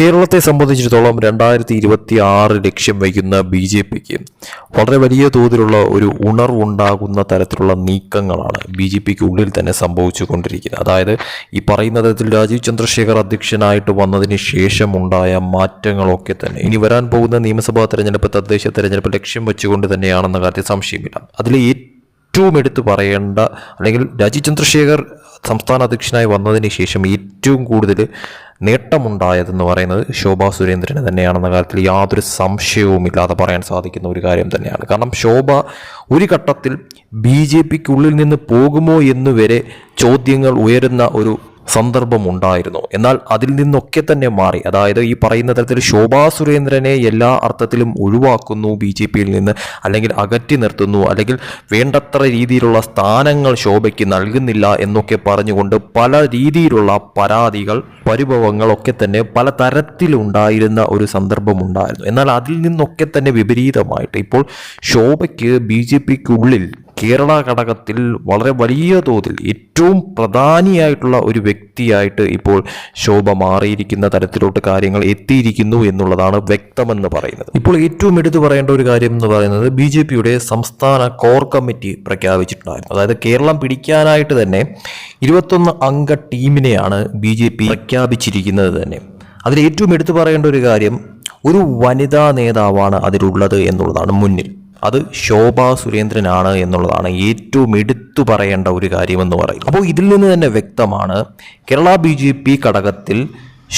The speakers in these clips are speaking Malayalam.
കേരളത്തെ സംബന്ധിച്ചിടത്തോളം രണ്ടായിരത്തി ഇരുപത്തി ആറ് ലക്ഷ്യം വയ്ക്കുന്ന ബി ജെ പിക്ക് വളരെ വലിയ തോതിലുള്ള ഒരു ഉണർവുണ്ടാകുന്ന തരത്തിലുള്ള നീക്കങ്ങളാണ് ബി ജെ പിക്ക് ഉള്ളിൽ തന്നെ സംഭവിച്ചു കൊണ്ടിരിക്കുന്നത് അതായത് ഈ പറയുന്ന തരത്തിൽ രാജീവ് ചന്ദ്രശേഖർ അധ്യക്ഷനായിട്ട് വന്നതിന് ശേഷം ഉണ്ടായ മാറ്റങ്ങളൊക്കെ തന്നെ ഇനി വരാൻ പോകുന്ന നിയമസഭാ തെരഞ്ഞെടുപ്പ് തദ്ദേശ തെരഞ്ഞെടുപ്പ് ലക്ഷ്യം വെച്ചുകൊണ്ട് തന്നെയാണെന്ന കാര്യത്തിൽ സംശയമില്ല. അതിൽ ഏറ്റവും എടുത്തു പറയേണ്ട അല്ലെങ്കിൽ രാജീവ് ചന്ദ്രശേഖർ സംസ്ഥാന അധ്യക്ഷനായി വന്നതിന് ശേഷം ഏറ്റവും കൂടുതൽ നേട്ടമുണ്ടായതെന്ന് പറയുന്നത് ശോഭാ സുരേന്ദ്രന് തന്നെയാണെന്ന കാര്യത്തിൽ യാതൊരു സംശയവുമില്ലാതെ പറയാൻ സാധിക്കുന്ന ഒരു കാര്യം തന്നെയാണ്. കാരണം ശോഭ ഒരു ഘട്ടത്തിൽ ബി ജെ പിക്കുള്ളിൽ നിന്ന് പോകുമോ എന്നുവരെ ചോദ്യങ്ങൾ ഉയരുന്ന ഒരു സന്ദർഭം ഉണ്ടായിരുന്നു എന്നാൽ അതിൽ നിന്നൊക്കെ തന്നെ മാറി. അതായത് ഈ പറയുന്ന തരത്തിൽ ശോഭാ സുരേന്ദ്രനെ എല്ലാ അർത്ഥത്തിലും ഒഴിവാക്കുന്നു ബി ജെ പിയിൽ നിന്ന് അല്ലെങ്കിൽ അകറ്റി നിർത്തുന്നു അല്ലെങ്കിൽ വേണ്ടത്ര രീതിയിലുള്ള സ്ഥാനങ്ങൾ ശോഭയ്ക്ക് നൽകുന്നില്ല എന്നൊക്കെ പറഞ്ഞുകൊണ്ട് പല രീതിയിലുള്ള പരാതികൾ പരിഭവങ്ങളൊക്കെ തന്നെ പല തരത്തിലുണ്ടായിരുന്ന ഒരു സന്ദർഭമുണ്ടായിരുന്നു. എന്നാൽ അതിൽ നിന്നൊക്കെ തന്നെ വിപരീതമായിട്ട് ഇപ്പോൾ ശോഭയ്ക്ക് ബി ജെ പിക്കുള്ളിൽ കേരള ഘടകത്തിൽ വളരെ വലിയ തോതിൽ ഏറ്റവും പ്രധാനിയായിട്ടുള്ള ഒരു വ്യക്തിയായിട്ട് ഇപ്പോൾ ശോഭ മാറിയിരിക്കുന്ന തരത്തിലോട്ട് കാര്യങ്ങൾ എത്തിയിരിക്കുന്നു എന്നുള്ളതാണ് വ്യക്തമെന്ന് പറയുന്നത്. ഇപ്പോൾ ഏറ്റവും എടുത്തു പറയേണ്ട ഒരു കാര്യം എന്ന് പറയുന്നത് ബി ജെ പിയുടെ സംസ്ഥാന കോർ കമ്മിറ്റി പ്രഖ്യാപിച്ചിട്ടുണ്ടായിരുന്നു. അതായത് കേരളം പിടിക്കാനായിട്ട് തന്നെ ഇരുപത്തൊന്ന് അംഗ ടീമിനെയാണ് ബി ജെ പി പ്രഖ്യാപിച്ചിരിക്കുന്നത് തന്നെ. അതിൽ ഏറ്റവും എടുത്തു പറയേണ്ട ഒരു കാര്യം ഒരു വനിതാ നേതാവാണ് അതിലുള്ളത് എന്നുള്ളതാണ് മുന്നിൽ. അത് ശോഭാ സുരേന്ദ്രനാണ് എന്നുള്ളതാണ് ഏറ്റവും എടുത്തു പറയേണ്ട ഒരു കാര്യമെന്ന് പറയും അപ്പോൾ ഇതിൽ നിന്ന് തന്നെ വ്യക്തമാണ് കേരള ബി ജെ പി ഘടകത്തിൽ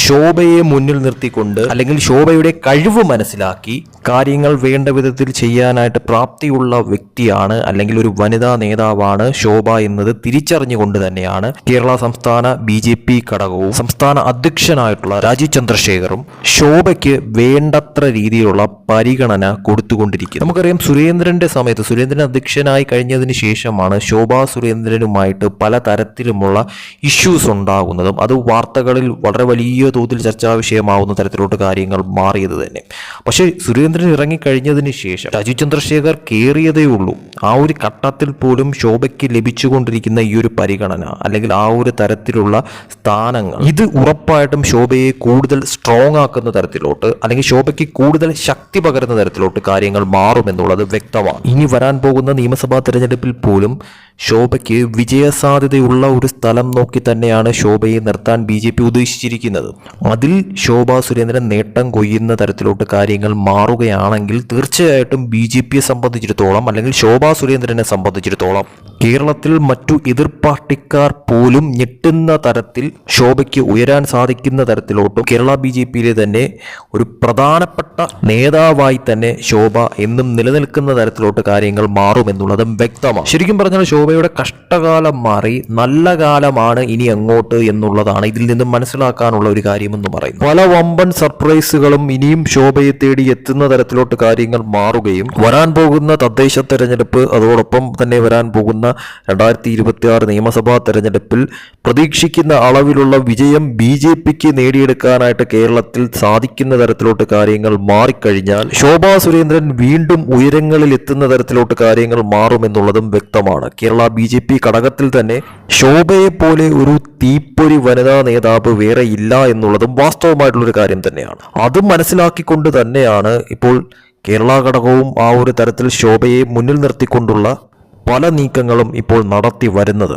ശോഭയെ മുന്നിൽ നിർത്തിക്കൊണ്ട് അല്ലെങ്കിൽ ശോഭയുടെ കഴിവ് മനസ്സിലാക്കി കാര്യങ്ങൾ വേണ്ട വിധത്തിൽ ചെയ്യാനായിട്ട് പ്രാപ്തിയുള്ള വ്യക്തിയാണ് അല്ലെങ്കിൽ ഒരു വനിതാ നേതാവാണ് ശോഭ എന്നത് തിരിച്ചറിഞ്ഞുകൊണ്ട് തന്നെയാണ് കേരള സംസ്ഥാന ബി ജെ പി ഘടകവും സംസ്ഥാന അധ്യക്ഷനായിട്ടുള്ള രാജീവ് ചന്ദ്രശേഖറും ശോഭയ്ക്ക് വേണ്ടത്ര രീതിയിലുള്ള പരിഗണന കൊടുത്തുകൊണ്ടിരിക്കുന്നത് നമുക്കറിയാം സുരേന്ദ്രന്റെ സമയത്ത് സുരേന്ദ്രൻ അധ്യക്ഷനായി കഴിഞ്ഞതിന് ശേഷമാണ് ശോഭ സുരേന്ദ്രനുമായിട്ട് പല തരത്തിലുമുള്ള ഇഷ്യൂസ് ഉണ്ടാകുന്നതും അത് വാർത്തകളിൽ വളരെ വലിയ തോതിൽ ചർച്ചാ വിഷയമാവുന്ന തരത്തിലോട്ട് കാര്യങ്ങൾ മാറിയത് തന്നെ. പക്ഷേ സുരേന്ദ്രൻ ഇറങ്ങിക്കഴിഞ്ഞതിന് ശേഷം രാജീവ് ചന്ദ്രശേഖർ കയറിയതേ ഉള്ളൂ. ആ ഒരു ഘട്ടത്തിൽ പോലും ശോഭയ്ക്ക് ലഭിച്ചുകൊണ്ടിരിക്കുന്ന ഈ ഒരു പരിഗണന അല്ലെങ്കിൽ ആ ഒരു തരത്തിലുള്ള സ്ഥാനങ്ങൾ ഇത് ഉറപ്പായിട്ടും ശോഭയെ കൂടുതൽ സ്ട്രോങ് ആക്കുന്ന തരത്തിലോട്ട് അല്ലെങ്കിൽ ശോഭയ്ക്ക് കൂടുതൽ ശക്തി പകരുന്ന തരത്തിലോട്ട് കാര്യങ്ങൾ മാറുമെന്നുള്ളത് വ്യക്തമാണ്. ഇനി വരാൻ പോകുന്ന നിയമസഭാ തെരഞ്ഞെടുപ്പിൽ പോലും ശോഭയ്ക്ക് വിജയസാധ്യതയുള്ള ഒരു സ്ഥലം നോക്കി തന്നെയാണ് ശോഭയെ നിർത്താൻ ബി ജെ പി ഉദ്ദേശിച്ചിരിക്കുന്നത്. അതിൽ ശോഭാ സുരേന്ദ്രൻ നേട്ടം കൊയ്യുന്ന തരത്തിലോട്ട് കാര്യങ്ങൾ മാറുകയാണെങ്കിൽ തീർച്ചയായിട്ടും ബി ജെ പിയെ സംബന്ധിച്ചിടത്തോളം അല്ലെങ്കിൽ ശോഭാ സുരേന്ദ്രനെ സംബന്ധിച്ചിടത്തോളം കേരളത്തിൽ മറ്റു എതിർ പാർട്ടിക്കാർ പോലും ഞെട്ടുന്ന തരത്തിൽ ശോഭയ്ക്ക് ഉയരാൻ സാധിക്കുന്ന തരത്തിലോട്ടും കേരള ബി ജെ പിയിലെ തന്നെ ഒരു പ്രധാനപ്പെട്ട നേതാവായി തന്നെ ശോഭ എന്നും നിലനിൽക്കുന്ന തരത്തിലോട്ട് കാര്യങ്ങൾ മാറുമെന്നുള്ളതും വ്യക്തമാണ്. ശരിക്കും പറഞ്ഞാൽ ശോഭയുടെ കഷ്ടകാലം മാറി നല്ല കാലമാണ് ഇനി അങ്ങോട്ട് എന്നുള്ളതാണ് ഇതിൽ നിന്നും മനസ്സിലാക്കാനുള്ള ഒരു കാര്യമെന്ന് പറയുന്നത്. പല വമ്പൻ സർപ്രൈസുകളും ഇനിയും ശോഭയെ തേടി എത്തുന്ന തരത്തിലോട്ട് കാര്യങ്ങൾ മാറുകയും വരാൻ പോകുന്ന തദ്ദേശ തെരഞ്ഞെടുപ്പ് അതോടൊപ്പം തന്നെ വരാൻ പോകുന്ന രണ്ടായിരത്തി ഇരുപത്തി ആറ് നിയമസഭാ തെരഞ്ഞെടുപ്പിൽ പ്രതീക്ഷിക്കുന്ന അളവിലുള്ള വിജയം ബി ജെ പിക്ക് നേടിയെടുക്കാനായിട്ട് കേരളത്തിൽ സാധിക്കുന്ന തരത്തിലോട്ട് കാര്യങ്ങൾ മാറിക്കഴിഞ്ഞാൽ ശോഭാ സുരേന്ദ്രൻ വീണ്ടും ഉയരങ്ങളിൽ എത്തുന്ന തരത്തിലോട്ട് കാര്യങ്ങൾ മാറുമെന്നുള്ളതും വ്യക്തമാണ്. കേരള ബി ജെ പി ഘടകത്തിൽ തന്നെ ശോഭയെ പോലെ ഒരു തീപ്പൊരി വനിതാ നേതാവ് വേറെ ഇല്ല എന്നുള്ളതും വാസ്തവമായിട്ടുള്ളൊരു കാര്യം തന്നെയാണ്. അത് മനസ്സിലാക്കിക്കൊണ്ട് തന്നെയാണ് ഇപ്പോൾ കേരള ഘടകവും ആ ഒരു തരത്തിൽ ശോഭയെ മുന്നിൽ നിർത്തിക്കൊണ്ടുള്ള പല നീക്കങ്ങളും ഇപ്പോൾ നടത്തി വരുന്നത്.